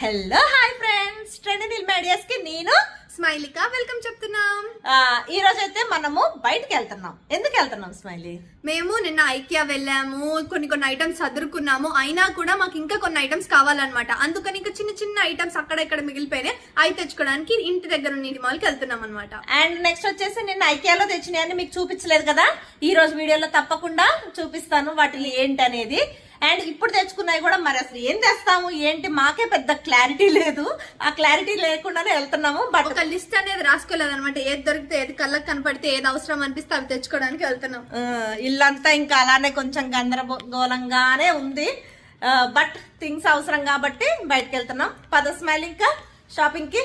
Hello hi friends trend మీడియాస్కి నేను స్మైలిక వెల్కమ్ చెప్తున్నాం. ఈ రోజు అయితే మనము బయటికి వెళ్తున్నాం. ఎందుకు వెళ్తున్నాం స్మైలీ? మేము నిన్న ఐకియా వెళ్ళాము కొన్ని కొన్ని ఐటమ్స్ చదువుకున్నాము అయినా కూడా మాకు ఇంకా కొన్ని ఐటమ్స్ కావాలన్నమాట. అందుకని ఇంకా చిన్న చిన్న ఐటమ్స్ అక్కడ ఇక్కడ మిగిలిపోయినాయి. అవి తెచ్చుకోవడానికి ఇంటి దగ్గర ఉన్న ఇంటి మాల్కి వెళ్తున్నాం అనమాట అండ్ నెక్స్ట్ వచ్చేసి నేను ఐకియాలో తెచ్చినాయని మీకు చూపించలేదు కదా? ఈ రోజు వీడియోలో తప్పకుండా చూపిస్తాను వాటిని ఏంటి అనేది అండ్ ఇప్పుడు తెచ్చుకున్నాయి కూడా మరి అసలు ఏం తెస్తాము? ఏంటి? మాకే పెద్ద క్లారిటీ లేదు. ఆ క్లారిటీ లేకుండానే వెళ్తున్నాము బట్ ఒక లిస్ట్ అనేది రాసుకోలేదు అనమాట ఏది దొరికితే ఏది కళ్ళకి కనపడితే ఏది అవసరం అనిపిస్తే అవి తెచ్చుకోవడానికి వెళ్తున్నాం. ఇల్లంతా ఇంకా అలానే కొంచెం గందరగోళంగానే ఉంది. బట్ థింగ్స్ అవసరం కాబట్టి బయటకు వెళ్తున్నాం పద స్మైల్ ఇంకా షాపింగ్కి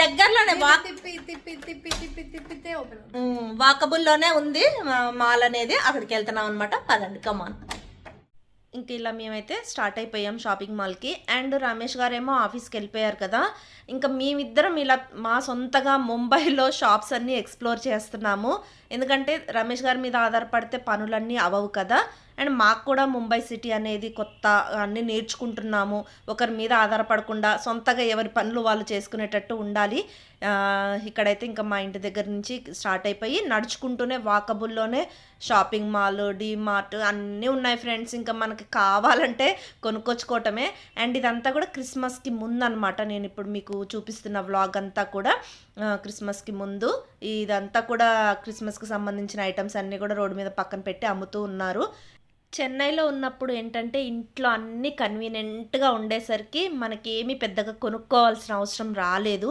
దగ్గరలోనే వాక్ తిప్పి తిప్పి తిప్పి తిప్పి తిప్పితే ఓపెన్ వాకబుల్లోనే ఉంది మాల్ అనేది. అక్కడికి వెళ్తున్నాం అనమాట పదండి కమాన్ ఇంక ఇలా మేమైతే స్టార్ట్ అయిపోయాం షాపింగ్ మాల్కి. అండ్ రమేష్ గారేమో ఆఫీస్కి వెళ్ళిపోయారు కదా. ఇంకా మేమిద్దరం ఇలా మా సొంతగా ముంబైలో షాప్స్ అన్నీ ఎక్స్ప్లోర్ చేస్తున్నాము. ఎందుకంటే రమేష్ గారి మీద ఆధారపడితే పనులన్నీ అవవు కదా. అండ్ మాకు కూడా ముంబై సిటీ అనేది కొత్త అన్నీ నేర్చుకుంటున్నాము. ఒకరి మీద ఆధారపడకుండా సొంతగా ఎవరి పనులు వాళ్ళు చేసుకునేటట్టు ఉండాలి. ఇక్కడైతే ఇంకా మా ఇంటి దగ్గర నుంచి స్టార్ట్ అయిపోయి నడుచుకుంటూనే వాకబుల్లోనే షాపింగ్ మాల్ మార్ట్ అన్నీ ఉన్నాయి ఫ్రెండ్స్. ఇంకా మనకి కావాలంటే కొనుక్కొచ్చుకోవటమే. అండ్ ఇదంతా కూడా క్రిస్మస్కి ముందు అనమాట నేను ఇప్పుడు మీకు చూపిస్తున్న వ్లాగ్ అంతా కూడా క్రిస్మస్కి ముందు. ఇదంతా కూడా క్రిస్మస్కి సంబంధించిన ఐటమ్స్ అన్నీ కూడా రోడ్డు మీద పక్కన పెట్టి అమ్ముతూ ఉన్నారు. చెన్నైలో ఉన్నప్పుడు ఏంటంటే ఇంట్లో అన్నీ కన్వీనియంట్గా ఉండేసరికి మనకి ఏమీ పెద్దగా కొనుక్కోవాల్సిన అవసరం రాలేదు.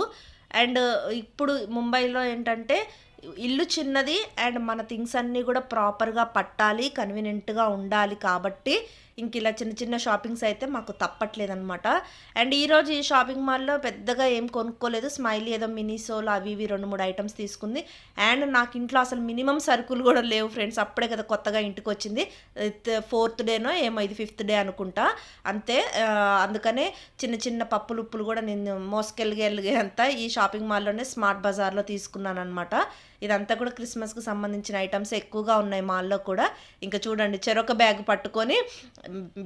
అండ్ ఇప్పుడు ముంబైలో ఏంటంటే ఇల్లు చిన్నది అండ్ మన థింగ్స్ అన్నీ కూడా ప్రాపర్గా పట్టాలి కన్వీనియంట్గా ఉండాలి కాబట్టి ఇంక ఇలా చిన్న చిన్న షాపింగ్స్ అయితే మాకు తప్పట్లేదనమాట అండ్ ఈరోజు ఈ షాపింగ్ మాల్లో పెద్దగా ఏం కొనుక్కోలేదు. స్మైల్ ఏదో మినీసోలు అవి ఇవి రెండు మూడు ఐటమ్స్ తీసుకుంది. అండ్ నాకు ఇంట్లో అసలు మినిమం సరుకులు కూడా లేవు ఫ్రెండ్స్. అప్పుడే కదా కొత్తగా ఇంటికి వచ్చింది. ఫోర్త్ డేనో ఏమో ఇది ఫిఫ్త్ డే అనుకుంటా. అంతే అందుకనే చిన్న చిన్న పప్పులు ఉప్పులు కూడా నేను మోసుకెళ్ళగే అంతా ఈ షాపింగ్ మాల్లోనే స్మార్ట్ బజార్లో తీసుకున్నాను అనమాట ఇదంతా కూడా క్రిస్మస్కి సంబంధించిన ఐటమ్స్ ఎక్కువగా ఉన్నాయి మాల్లో కూడా. ఇంకా చూడండి చెరొక బ్యాగ్ పట్టుకొని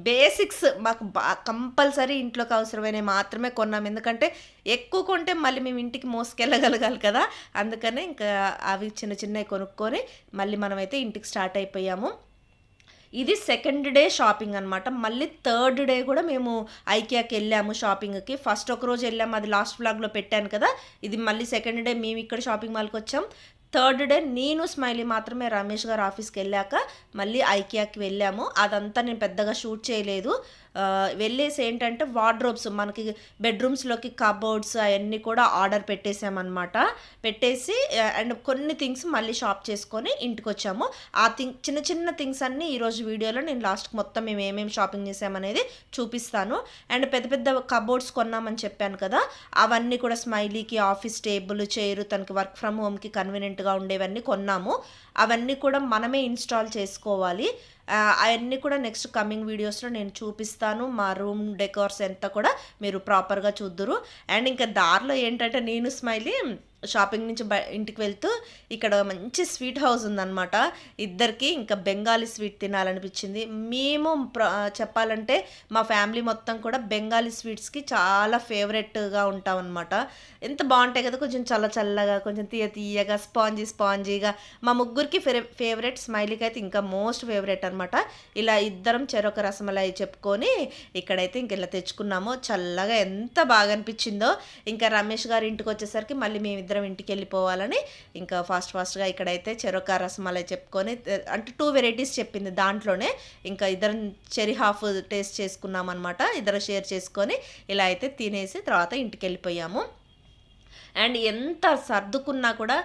బేసిక్స్ మాకు కంపల్సరీ ఇంట్లోకి అవసరమైనవి మాత్రమే కొన్నాం. ఎందుకంటే ఎక్కువ కొంటే మళ్ళీ మేము ఇంటికి మోసుకెళ్ళగలగాలి కదా. అందుకనే ఇంకా అవి చిన్న చిన్నవి కొనుక్కొని మళ్ళీ మనమైతే ఇంటికి స్టార్ట్ అయిపోయాము. ఇది సెకండ్ డే షాపింగ్ అనమాట మళ్ళీ థర్డ్ డే కూడా మేము ఐకియాకి వెళ్ళాము షాపింగ్కి. ఫస్ట్ ఒక రోజు వెళ్ళాము అది లాస్ట్ బ్లాగ్లో పెట్టాను కదా. ఇది మళ్ళీ సెకండ్ డే మేము ఇక్కడ షాపింగ్ మాల్కి వచ్చాం. థర్డ్ డే నేను స్మైలీ మాత్రమే రమేష్ గారు ఆఫీస్కి వెళ్ళాక మళ్ళీ ఐకియాకి వెళ్ళాము. అదంతా నేను పెద్దగా షూట్ చేయలేదు. వెళ్ళేసి ఏంటంటే వార్డ్రోబ్స్ మనకి బెడ్రూమ్స్లోకి కబోర్డ్స్ అవన్నీ కూడా ఆర్డర్ పెట్టేసామన్నమాట. పెట్టేసి అండ్ కొన్ని థింగ్స్ మళ్ళీ షాప్ చేసుకొని ఇంటికి వచ్చాము ఆ థింగ్ చిన్న చిన్న థింగ్స్ అన్నీ ఈరోజు వీడియోలో నేను లాస్ట్కి మొత్తం మేము ఏమేమి షాపింగ్ చేసామనేది చూపిస్తాను. అండ్ పెద్ద పెద్ద కబోర్డ్స్ కొన్నామని చెప్పాను కదా అవన్నీ కూడా స్మైలీకి ఆఫీస్ టేబుల్ చైర్ తనకి వర్క్ ఫ్రమ్ హోమ్కి కన్వీనియంట్గా ఉండేవన్నీ కొన్నాము. అవన్నీ కూడా మనమే ఇన్స్టాల్ చేసుకోవాలి. అవన్నీ కూడా నెక్స్ట్ కమింగ్ వీడియోస్లో నేను చూపిస్తాను. మా రూమ్ డెకోర్స్ ఎంత కూడా మీరు ప్రాపర్గా చూద్దురు. అండ్ ఇంకా దారిలో ఏంటంటే నేను స్మైలీ షాపింగ్ నుంచి బ ఇంటికి వెళ్తూ ఇక్కడ మంచి స్వీట్ హౌస్ ఉందన్నమాట. ఇద్దరికి ఇంకా బెంగాలీ స్వీట్ తినాలనిపించింది. మేము చెప్పాలంటే మా ఫ్యామిలీ మొత్తం కూడా బెంగాలీ స్వీట్స్కి చాలా ఫేవరెట్గా ఉంటాం అనమాట ఎంత బాగుంటాయి కదా కొంచెం చల్ల చల్లగా కొంచెం తీయ తీయగా స్పాంజీ స్పాంజీగా. మా ముగ్గురికి ఫే ఫేవరెట్ స్మైలీకి అయితే ఇంకా మోస్ట్ ఫేవరెట్ అనమాట ఇలా ఇద్దరం చెరొక రసమలై చెప్పుకొని ఇక్కడైతే ఇంక ఇలా తెచ్చుకున్నాము. చల్లగా ఎంత బాగా అనిపించిందో. ఇంకా రమేష్ గారి ఇంటికి వచ్చేసరికి మళ్ళీ మేమిద్దరం ఇంటికి వెళ్ళిపోవాలని ఇంకా ఫాస్ట్ ఫాస్ట్గా ఇక్కడైతే చెరొక రసమలై చెప్పుకొని అంటే టూ వెరైటీస్ చెప్పింది దాంట్లోనే. ఇంకా ఇద్దరం చెరి హాఫ్ టేస్ట్ చేసుకున్నాం అనమాట ఇద్దరు షేర్ చేసుకొని ఇలా అయితే తినేసి తర్వాత ఇంటికి వెళ్ళిపోయాము అండ్ ఎంత సర్దుకున్నా కూడా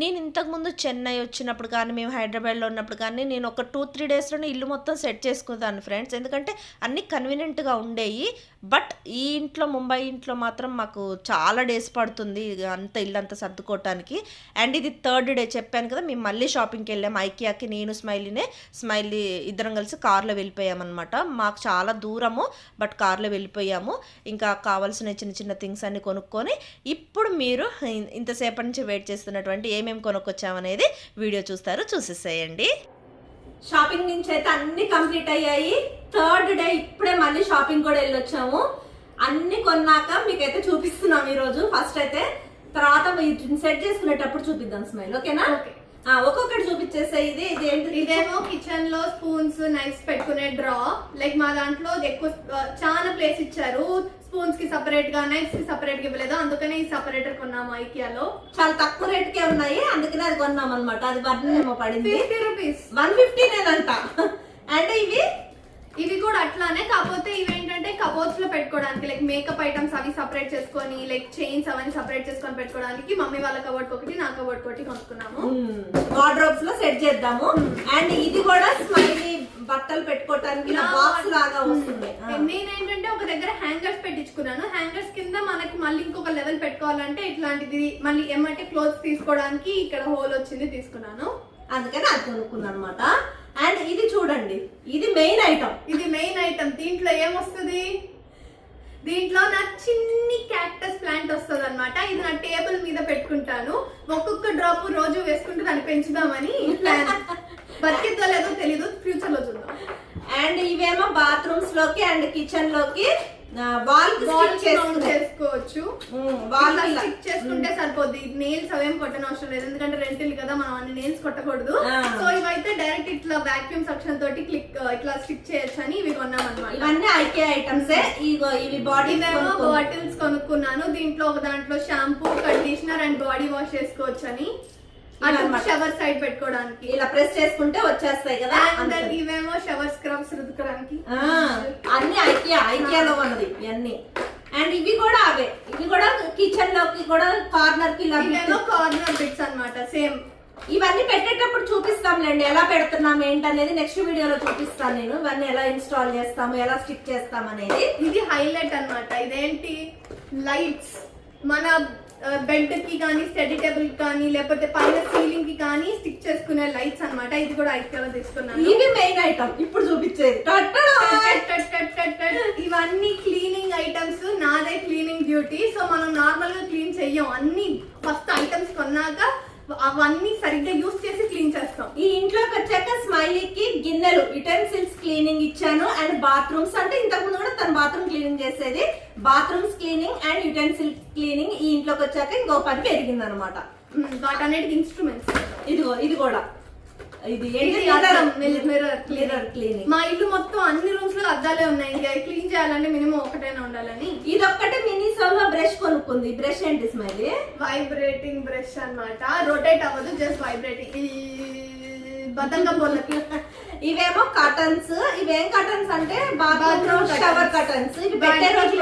నేను ఇంతకుముందు చెన్నై వచ్చినప్పుడు కానీ మేము హైదరాబాద్లో ఉన్నప్పుడు కానీ నేను ఒక టూ త్రీ డేస్లోనే ఇల్లు మొత్తం సెట్ చేసుకుంటాను ఫ్రెండ్స్. ఎందుకంటే అన్నీ కన్వీనియంట్గా ఉండేవి బట్ ఈ ఇంట్లో ముంబై ఇంట్లో మాత్రం మాకు చాలా డేస్ పడుతుంది. అంత ఇల్లు అంతా సర్దుకోవటానికి. అండ్ ఇది థర్డ్ డే చెప్పాను కదా మేము మళ్ళీ షాపింగ్కి వెళ్ళాము ఐకియాకి నేను స్మైలీనే స్మైలీ ఇద్దరం కలిసి కార్లో వెళ్ళిపోయామన్నమాట. మాకు చాలా దూరము బట్ కార్లో వెళ్ళిపోయాము. ఇంకా కావాల్సిన చిన్న చిన్న థింగ్స్ అన్ని కొనుక్కొని ఇప్పుడు మీరు ఇంతసేపటి నుంచి వెయిట్ చేస్తున్నటువంటి ఏమేమి కొనుక్కొచ్చామనేది వీడియో చూస్తారు. చూసేసేయండి. షాపింగ్ నుంచి అయితే అన్ని కంప్లీట్ అయ్యాయి. థర్డ్ డే ఇప్పుడే మళ్ళీ షాపింగ్ కూడా వెళ్ళొచ్చాము. అన్ని కొన్నాక మీకైతే చూపిస్తున్నాం ఈరోజు. ఫస్ట్ అయితే తర్వాత సెట్ చేసుకునేటప్పుడు చూపిద్దాం స్మైల్. ఓకేనా? ఓకే. ఒక్కొక్కటి చూపించేసే ఇది ఇది ఏంటి ఇదేమో కిచెన్లో స్పూన్స్ నైఫ్స్ పెట్టుకునే డ్రా లైక్ మా దాంట్లో ఎక్కువ చాలా ప్లేస్ ఇచ్చారు. స్పూన్స్కి సపరేట్గా నైఫ్స్కి సపరేట్గా ఇవ్వలేదు. అందుకనే ఈ సపరేటర్ కొన్నాము ఐకియాలో చాలా తక్కువ రేట్కే ఉన్నాయి. అందుకనే అది కొన్నాం అనమాట అది వన్ ఏమో పడింది. ఫిఫ్టీ రూపీస్ వన్ ఫిఫ్టీనేనంట అంటే ఇవి ఇవి కూడా అట్లానే కాకపోతే ఇవి ఏంటంటే కబోర్డ్స్లో పెట్టుకోవడానికి లైక్ మేకప్ ఐటమ్స్ అవి సపరేట్ చేసుకొని లైక్ చైన్స్ అవన్నీ సపరేట్ చేసుకొని పెట్టుకోవడానికి మమ్మీ వాళ్ళ కబోర్డ్ ఒకటి నా కబోర్డ్ ఒకటి కొనుక్కున్నాము. వార్డ్రోబ్స్లో సెట్ చేద్దాము. అండ్ ఇది కూడా స్మైలీ బట్టలు పెట్టుకోవటానికి బాక్స్ లాగా వస్తుంది. నేనేంటంటే ఒక దగ్గర హ్యాంగర్స్ పెట్టించుకున్నాను. హ్యాంగర్స్ కింద మనకి మళ్ళీ ఇంకొక లెవెల్ పెట్టుకోవాలంటే ఇట్లాంటిది మళ్ళీ ఏమంటే క్లోత్స్ తీసుకోవడానికి ఇక్కడ హోల్ వచ్చింది తీసుకున్నాను. అందుకని అది కొనుక్కున్నాను అనమాట అండ్ ఇది చూడండి. ఇది మెయిన్ ఐటమ్ ఇది మెయిన్ ఐటమ్ దీంట్లో ఏమొస్తుంది? దీంట్లో నా చిన్ని క్యాక్టస్ ప్లాంట్ వస్తుంది అనమాట ఇది నా టేబుల్ మీద పెట్టుకుంటాను. ఒక్కొక్క డ్రాప్ రోజు వేసుకుంటూ దాన్ని పెంచుదామని ప్లాన్ బతికిద్దో లేదో తెలీదు. ఫ్యూచర్లో చూద్దాం. అండ్ ఇవేమో బాత్రూమ్స్లోకి అండ్ కిచెన్లోకి చేసుకోవచ్చు. స్టిక్ చేసుకుంటే సరిపోద్ది. నెయిల్స్ అవేం కొట్టని అవసరం లేదు. ఎందుకంటే రెంటిల్ కదా మనం అన్ని నెయిల్స్ కొట్టకూడదు. సో ఇవైతే డైరెక్ట్ ఇట్లా వాక్యూమ్ సక్షన్ తోటి క్లిక్ ఇట్లా స్టిక్ చేయొచ్చు అని ఇవి కొన్నాం అనమాట ఇవన్నీ ఐకే ఐటమ్స్ ఇవి బాడీ ఇవేమో బాటిల్స్ కొనుక్కున్నాను. దీంట్లో ఒక దాంట్లో shampoo conditioner and body wash చేసుకోవచ్చు అని. షవర్ సైడ్ పెట్టుకోవడానికి. ఇలా ప్రెస్ చేసుకుంటే వచ్చేస్తాయి కదా అందుకని. ఇవేమో షవర్ స్క్రబ్స్ రుద్దుకోవడానికి. అన్ని ఐకియా ఐకియాలో ఉన్నది ఇవన్నీ. అండ్ ఇవి కూడా అవే. ఇవి కూడా కిచెన్లోకి కూడా కార్నర్కి ఇలా కార్నర్ బిట్స్ అన్నమాట సేమ్. ఇవన్నీ పెట్టేటప్పుడు చూపిస్తాంలేండి ఎలా పెడుతున్నాం ఏంటనేది నెక్స్ట్ వీడియోలో చూపిస్తాను నేను. ఇవన్నీ ఎలా ఇన్స్టాల్ చేస్తాము ఎలా స్టిక్ చేస్తాం అనేది ఇది హైలైట్ అన్నమాట. ఇదేంటి? లైట్స్ మన బెడ్కి కానీ స్టడీ టేబుల్కి కానీ లేకపోతే పైన సీలింగ్కి కానీ స్టిక్ చేసుకునే లైట్స్ అన్నమాట. ఇది కూడా ఐక్యలో తీసుకున్నాను ఇవి మెయిన్ ఐటమ్. ఇప్పుడు చూపించేది. ఇవన్నీ క్లీనింగ్ ఐటమ్స్. నాదే క్లీనింగ్ డ్యూటీ. సో మనం నార్మల్గా క్లీన్ చెయ్యం. అన్ని ఫస్ట్ ఐటమ్స్ కొన్నాక అవన్నీ సరిగ్గా యూస్ చేసి క్లీన్ చేస్తాం. ఈ ఇంట్లోకి వచ్చాక స్మైలీకి గిన్నెలు యుటెన్సిల్స్ క్లీనింగ్ ఇచ్చాను అండ్ బాత్రూమ్స్ అంటే ఇంతకు ముందు కూడా తన బాత్రూమ్ క్లీనింగ్ చేసేది. Bathrooms cleaning and utensil cleaning ఈ ఇంట్లోకి వచ్చాక ఇంకో పని పెరిగింది అనమాట వాటన్నిటికి ఇన్స్ట్రుమెంట్స్ ఇదిగో ఇది కూడా. ఇది మా ఇల్లు మొత్తం అన్ని రూమ్స్లో అద్దాలే ఉన్నాయి. ఇంకా క్లీన్ చేయాలంటే మినిమం ఒకటైనా ఉండాలని. ఇది ఒక్కటే మినీ సోలో బ్రష్ కొనుక్కుంది. బ్రష్ ఏంటి స్మైలీ వైబ్రేటింగ్ బ్రష్ అన్నమాట. రొటేట్ అవ్వదు జస్ట్ వైబ్రేటింగ్ బతంగా పోలకి. ఇవేమో కటన్స్ ఇవేం కటన్స్ అంటే బాత్రూమ్. షవర్ కటన్స్ ఇవి పెట్టే రోజు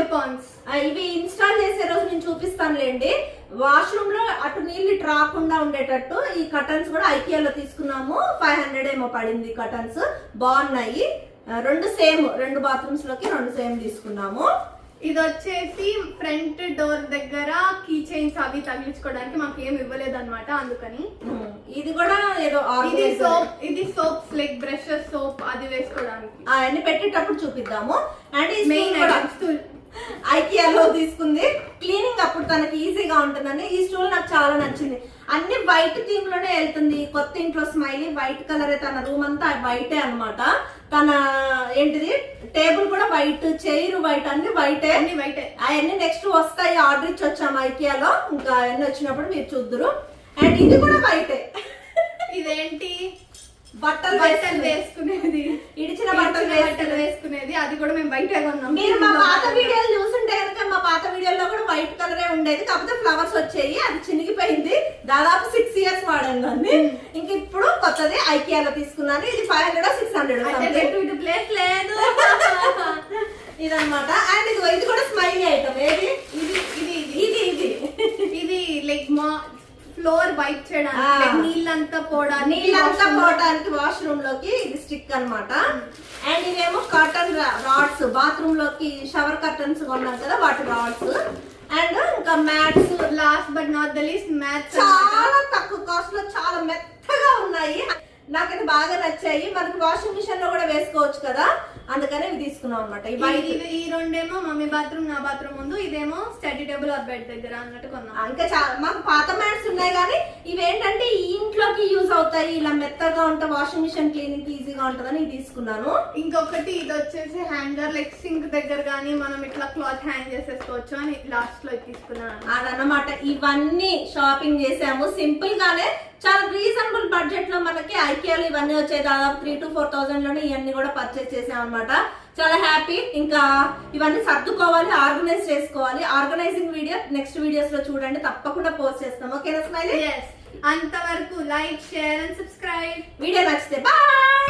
ఇవి ఇన్స్టాల్ చేసే రోజు నేను చూపిస్తానులేండి. వాష్రూమ్లో అటు నీళ్ళు రాకుండా ఉండేటట్టు ఈ కటన్స్ కూడా ఐకియాలో తీసుకున్నాము. ఫైవ్ హండ్రెడ్ ఏమో పడింది కటన్స్ బాగున్నాయి. రెండు సేమ్ రెండు బాత్రూమ్స్లోకి రెండు సేమ్ తీసుకున్నాము. ఇది వచ్చేసి ఫ్రంట్ డోర్ దగ్గర కీ చైన్స్ అవి తగిలించుకోవడానికి మాకు ఏం ఇవ్వలేదు అనమాట అందుకని ఇది కూడా ఏదో ఇది సోప్ ఇది సోప్స్ లైక్ బ్రషెస్ సోప్ అది వేసుకోవడానికి. అవన్నీ పెట్టేటప్పుడు చూపిద్దాము. అండ్ మెయిన్ ఐటమ్స్ ఐకియాలో తీసుకుంది. క్లీనింగ్ అప్పుడు తనకి ఈజీగా ఉంటుందని ఈ స్టూల్ నాకు చాలా నచ్చింది. అన్ని వైట్ థీమ్లోనే వెళ్తుంది. కొత్త ఇంట్లో స్మైలీ వైట్ కలర్ తన రూమ్ అంతా వైటే అన్నమాట. తన ఏంటిది? టేబుల్ కూడా వైట్ చైర్ వైట్ అన్ని వైటే అన్ని బయటే అవన్నీ నెక్స్ట్ వస్తాయి. ఆర్డర్ ఇచ్చి వచ్చాము ఐకియాలో ఇంకా అవన్నీ వచ్చినప్పుడు మీరు చూద్దరు. అండ్ ఇది కూడా వైటే ఇదేంటి? బట్టలు బట్టలు వేసుకునేది. ఇడిచిన బట్టలు బట్టలు వేసుకునేది. అది కూడా మేము బయట కొన్నాం. మీరు మా పాత వీడియోలు చూసుంటే కనుక మా పాత వీడియోలో కూడా వైట్ కలరే ఉండేది. కాకపోతే ఫ్లవర్స్ వచ్చాయి. అది చినిగిపోయింది. దాదాపు సిక్స్ ఇయర్స్ వాడాను దాన్ని. ఇంక ఇప్పుడు కొత్తది ఐకియాలో తీసుకున్నాను. ఇది five hundred six hundred place లేదు. ఇదన్నమాట. అండ్ ఇది ఇది కూడా స్మైలీ ఐటమ్ ఏది ఇది ఇది ఇది ఇది ఇది ఇది లైక్ మా ఫ్లోర్ వైప్ చేయడానికి నీళ్ళంతా పోవడానికి నీళ్ళంతా పోవడానికి వాష్రూమ్లోకి ఇది స్టిక్ అన్నమాట. అండ్ ఇవేమో కర్టన్ రాడ్స్ బాత్రూమ్లోకి షవర్ కర్టన్స్ కొన్నాం కదా వాటి రాడ్స్ అండ్ ఇంకా mats last but not the least maths చాలా తక్కువ కాస్ట్లో చాలా మెత్తగా ఉన్నాయి. నాకైతే బాగా నచ్చాయి. మనకి వాషింగ్ మిషన్లో కూడా వేసుకోవచ్చు కదా. అందుకని ఇవి తీసుకున్నాం అనమాట ఈ- రెండేమో మమ్మీ బాత్రూమ్ నా బాత్రూమ్ ముందు ఇదేమో స్టడీ టేబుల్ ఆర్ బెడ్ దగ్గర అన్నట్టు కొన్నాం. ఇంకా చాలా మాకు పాత మ్యాట్స్ ఉన్నాయి కానీ ఇవి ఏంటంటే ఈ ఇంట్లోకి యూజ్ అవుతాయి. ఇలా మెత్తగా ఉంటే వాషింగ్ మిషన్ క్లీనింగ్ ఈజీగా ఉంటుందని తీసుకున్నాను. ఇంకొకటి ఇది వచ్చేసి హ్యాంగర్ లైక్ సింక్ దగ్గర కానీ మనం ఇట్లా క్లాత్ హ్యాంగ్ చేసేసుకోవచ్చు అని లాస్ట్లో తీసుకున్నాను. అదన్నమాట. ఇవన్నీ షాపింగ్ చేసాము. సింపుల్ గానే చాలా రీజనబుల్ బడ్జెట్లో మనకి ఐకియాలు ఇవన్నీ వచ్చాయి. దాదాపు త్రీ టు ఫోర్ థౌసండ్లోనే ఇవన్నీ కూడా పర్చేస్ చేసాం అనమాట చాలా హ్యాపీ ఇంకా ఇవన్నీ సర్దుకోవాలి ఆర్గనైజ్ చేసుకోవాలి. ఆర్గనైజింగ్ వీడియో నెక్స్ట్ వీడియోస్లో చూడండి. తప్పకుండా పోస్ట్ చేస్తాం. ఓకేనా స్మైలీ అంతవరకు like share and subscribe video నచ్చితే బాయ్